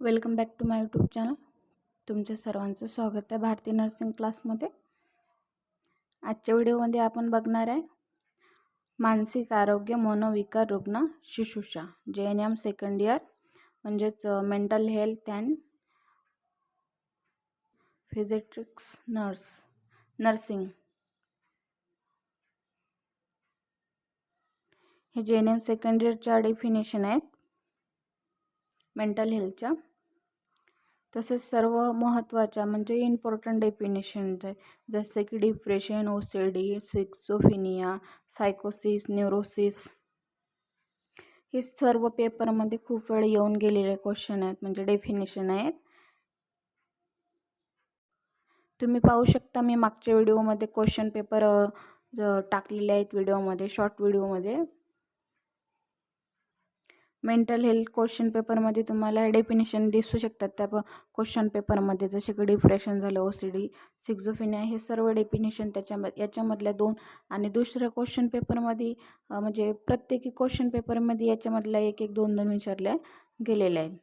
Welcome back to my YouTube channel. तुमच्या सर्वांचं स्वागत आहे भारती नर्सिंग क्लासमध्ये. आजच्या व्हिडिओमध्ये आपण बघणार आहे मानसिक आरोग्य मनोविकार रुग्ण शिशुषा J N M second year म्हणजेच mental health and psychiatric nurse nursing हे जे एन एम सेकंड इयरच्या डेफिनेशन आहेत मेंटल हेल्थच्या तसेच सर्व महत्त्वाच्या म्हणजे इम्पॉर्टंट डेफिनेशन्स आहे जसे की depression O C D schizophrenia सायकोसिस न्यूरोसिस हे सर्व पेपरमध्ये खूप वेळ येऊन गेलेले क्वेश्चन आहेत म्हणजे डेफिनेशन आहेत. तुम्ही पाहू शकता मी मागच्या व्हिडिओमध्ये क्वेश्चन पेपर टाकलेले आहेत व्हिडिओमध्ये शॉर्ट व्हिडिओमध्ये मेंटल हेल्थ क्वेश्चन पेपरमध्ये तुम्हाला डेफिनेशन दिसू शकतात. त्या क्वेश्चन पेपरमध्ये जसे की डिप्रेशन झालं ओ सी डी सिक्झोफिनिया हे सर्व डेफिनेशन त्याच्याम याच्यामधल्या दोन आणि दुसऱ्या क्वेश्चन पेपरमध्ये म्हणजे प्रत्येकी क्वेश्चन पेपरमध्ये याच्यामधल्या एक एक दोन दोन विचारल्या गेलेल्या आहेत.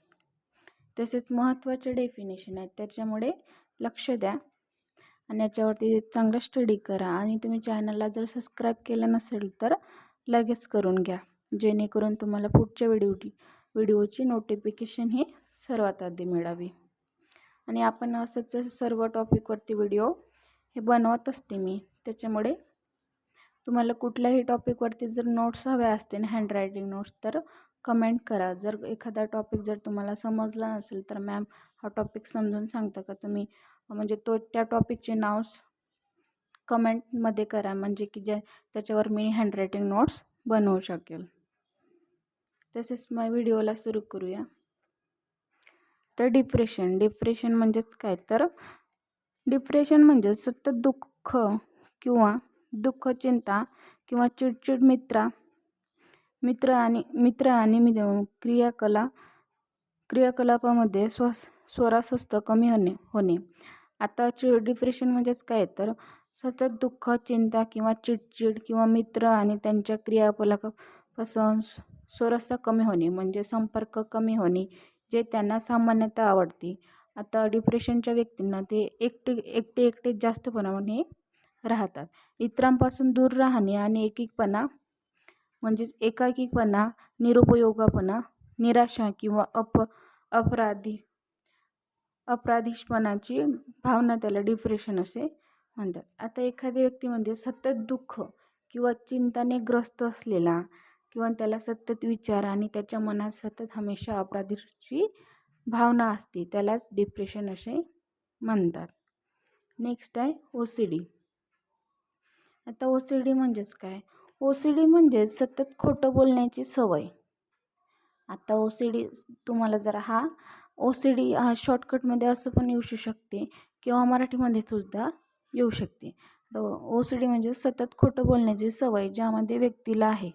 तसेच महत्त्वाचे डेफिनेशन आहेत. त्याच्यामुळे लक्ष द्या. आणि याच्यावरती चांगलं स्टडी करा. आणि तुम्ही चॅनलला जर सबस्क्राईब केलं नसेल तर लगेच करून घ्या. जेणेकरून तुम्हाला पुढच्या व्हिडिओ व्हिडिओची नोटिफिकेशन ही सर्वात आधी मिळावी. आणि आपण असंच सर्व टॉपिकवरती व्हिडिओ हे बनवत असते मी. त्याच्यामुळे तुम्हाला कुठल्याही टॉपिकवरती जर नोट्स हव्या असतील हँडरायटिंग नोट्स तर कमेंट करा. जर एखादा टॉपिक जर तुम्हाला समजला नसेल तर मॅम हा टॉपिक समजून सांगता का तुम्ही? म्हणजे तो त्या टॉपिकचे नाव कमेंटमध्ये करा. म्हणजे की ज्या त्याच्यावर मी हँडरायटिंग नोट्स बनवू शकेल. तसेच मग व्हिडिओला सुरू करूया. तर डिप्रेशन डिप्रेशन म्हणजेच काय? तर डिप्रेशन म्हणजे सतत दुःख किंवा दुःख चिंता किंवा चिडचिड मित्रा मित्र आणि मित्र आणि क्रियाकला क्रियाकलापामध्ये स्व स्वरास्वस्त कमी होणे होणे. आता चि डिप्रेशन म्हणजेच काय? तर सतत दुःख चिंता किंवा चिडचिड किंवा मित्र आणि त्यांच्या क्रियाकलापासून स्वरसता कमी होणे म्हणजे संपर्क कमी होणे जे त्यांना सामान्यतः आवडते. आता डिप्रेशनच्या व्यक्तींना ते एकटे एकटे एकटे जास्त प्रमाणे राहतात. इतरांपासून दूर राहणे आणि एकीकपणा म्हणजेच एकाकीपणा निरुपयोगापणा निराशा किंवा अप अपराधी अपराधीशपणाची भावना त्याला डिप्रेशन असे म्हणतात. आता एखाद्या व्यक्तीमध्ये सतत दुःख किंवा चिंताने ग्रस्त असलेला किंवा त्याला सतत विचार आणि त्याच्या मनात सतत हमेशा अपराधीची भावना असते त्यालाच डिप्रेशन असे म्हणतात. नेक्स्ट आहे ओ सी डी आता ओ सी डी म्हणजेच काय? ओ सी डी म्हणजेच सतत खोटं बोलण्याची सवय. आता ओ सी डी तुम्हाला जरा हा ओ सी डी हा शॉर्टकटमध्ये असं पण येऊ शकते किंवा मराठीमध्ये सुद्धा येऊ शकते. ओ सी डी म्हणजे सतत खोटं बोलण्याची सवय ज्यामध्ये व्यक्तीला आहे.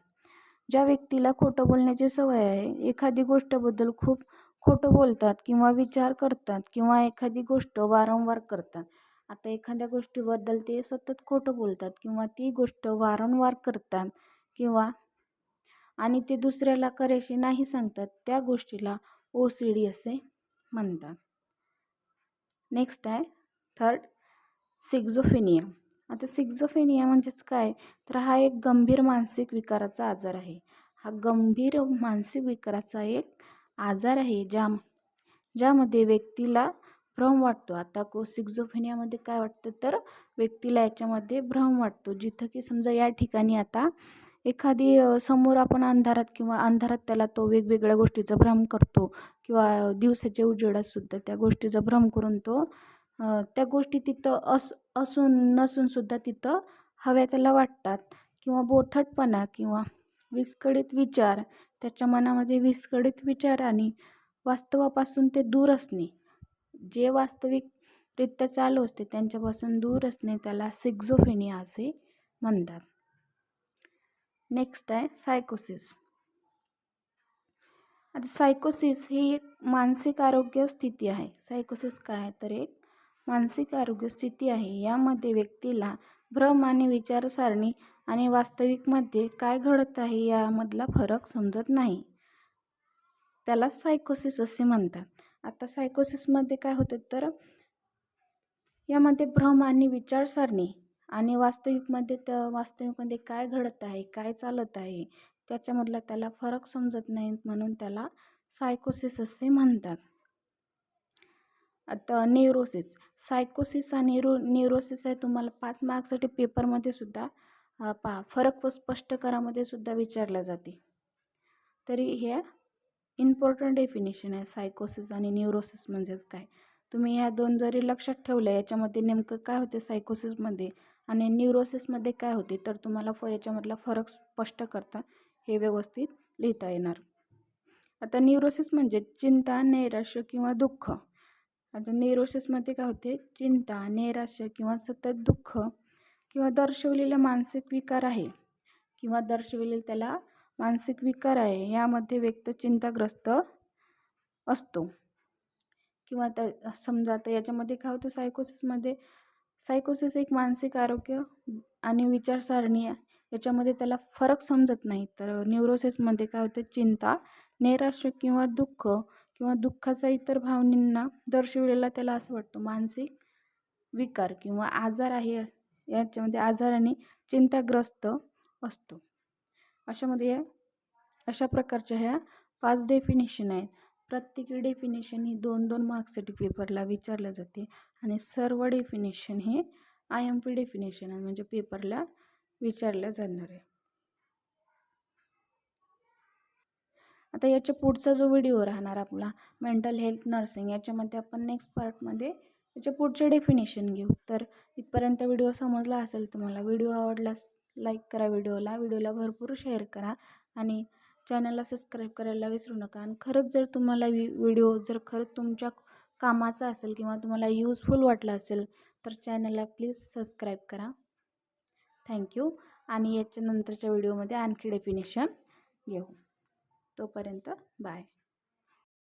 ज्या व्यक्तीला खोटं बोलण्याची सवय आहे एखादी गोष्टबद्दल खूप खोटं बोलतात किंवा विचार करतात किंवा एखादी गोष्ट वारंवार करतात. आता एखाद्या गोष्टीबद्दल ते सतत खोटं बोलतात किंवा ती गोष्ट वारंवार करतात किंवा आणि ते दुसऱ्याला करायची नाही सांगतात त्या गोष्टीला ओ सी डी असे म्हणतात. नेक्स्ट आहे थर्ड सिग्झोफिनिया आता सिक्झोफेनिया म्हणजेच काय? तर हा एक गंभीर मानसिक विकाराचा आजार आहे. हा गंभीर मानसिक विकाराचा एक आजार आहे ज्या ज्यामध्ये व्यक्तीला भ्रम वाटतो. आता को सिक्झोफेनियामध्ये काय वाटतं? तर व्यक्तीला याच्यामध्ये भ्रम वाटतो. जिथं की समजा या ठिकाणी आता एखादी समोर आपण अंधारात किंवा अंधारात त्याला तो वेगवेगळ्या गोष्टीचा भ्रम करतो किंवा दिवसाच्या उजेडातसुद्धा त्या गोष्टीचा भ्रम करून तो त्या गोष्टी तिथं अस असून नसूनसुद्धा तिथं हव्या त्याला वाटतात. किंवा बोथटपणा किंवा विस्कळीत विचार त्याच्या मनामध्ये विस्कळीत विचार आणि वास्तवापासून ते दूर असणे. जे वास्तविकरित्या चालू असते त्यांच्यापासून दूर असणे त्याला सिक्झोफेनिया असे म्हणतात. नेक्स्ट आहे सायकोसिस. आता सायकोसिस ही एक मानसिक आरोग्य स्थिती आहे. सायकोसिस काय? तर एक मानसिक आरोग्य स्थिती आहे. यामध्ये व्यक्तीला भ्रम आणि विचारसारणी आणि वास्तविकमध्ये काय घडत आहे यामधला फरक समजत नाही. त्याला सायकोसिस असे म्हणतात. आता सायकोसिसमध्ये काय होतं तर यामध्ये भ्रम आणि विचारसरणी आणि वास्तविकमध्ये तर वास्तविकमध्ये काय घडत आहे काय चालत आहे त्याच्यामधला त्याला फरक समजत नाही म्हणून त्याला सायकोसिस असे म्हणतात. आता न्यूरोसिस सायकोसिस आणि रो न्यूरोसिस आहे तुम्हाला पाच मार्क्ससाठी पेपरमध्ये सुद्धा पहा फरक व स्पष्ट करामध्ये सुद्धा विचारल्या जाते. तरी हे इम्पॉर्टंट डेफिनेशन आहे सायकोसिस आणि न्यूरोसिस म्हणजेच काय? तुम्ही ह्या दोन जरी लक्षात ठेवलं याच्यामध्ये नेमकं काय होते सायकोसिसमध्ये आणि न्यूरोसिसमध्ये काय होते तर तुम्हाला फ याच्यामधला फरक स्पष्ट करता हे व्यवस्थित लिहिता येणार. आता न्यूरोसिस म्हणजे चिंता नैराश्य किंवा दुःख. आता नेरोसिसमध्ये काय होते? चिंता नैराश्य किंवा सतत दुःख किंवा दर्शवलेले मानसिक विकार आहे. किंवा दर्शवलेले त्याला मानसिक विकार आहे यामध्ये व्यक्त चिंताग्रस्त असतो. किंवा त्या समजा आता याच्यामध्ये काय होतं? सायकोसिसमध्ये सायकोसिस एक मानसिक आरोग्य आणि विचारसारणी याच्यामध्ये त्याला फरक समजत नाही. तर न्यूरोसिसमध्ये काय होतं? चिंता नैराश्य किंवा दुःख किंवा दुःखाचा इतर भावनींना दर्शवलेला त्याला असं वाटतं. मानसिक विकार किंवा आजार आहे याच्यामध्ये आजाराने चिंताग्रस्त असतो. अशामध्ये अशा प्रकारच्या ह्या पाच डेफिनेशन आहेत. प्रत्येकी डेफिनेशन ही दोन दोन मार्क्ससाठी पेपरला विचारल्या जाते आणि सर्व डेफिनेशन हे आय एम पी डेफिनेशन आहे म्हणजे पेपरला विचारल्या जाणार. आहे आता याच्या पुढचा जो व्हिडिओ राहणार आपला मेंटल हेल्थ नर्सिंग याच्यामध्ये आपण नेक्स्ट पार्टमध्ये याच्या पुढचे डेफिनेशन घेऊ. तर इथपर्यंत व्हिडिओ समजला असेल तुम्हाला व्हिडिओ आवडलास लाईक करा व्हिडिओला व्हिडिओला भरपूर शेअर करा आणि चॅनलला सबस्क्राईब करायला विसरू नका. आणि खरंच जर तुम्हाला वि व्हिडिओ जर खरंच तुमच्या कामाचा असेल किंवा तुम्हाला यूजफुल वाटला असेल तर चॅनलला प्लीज सबस्क्राईब करा. थँक्यू आणि याच्या नंतरच्या व्हिडिओमध्ये आणखी डेफिनेशन घेऊ. तोपर्यंत बाय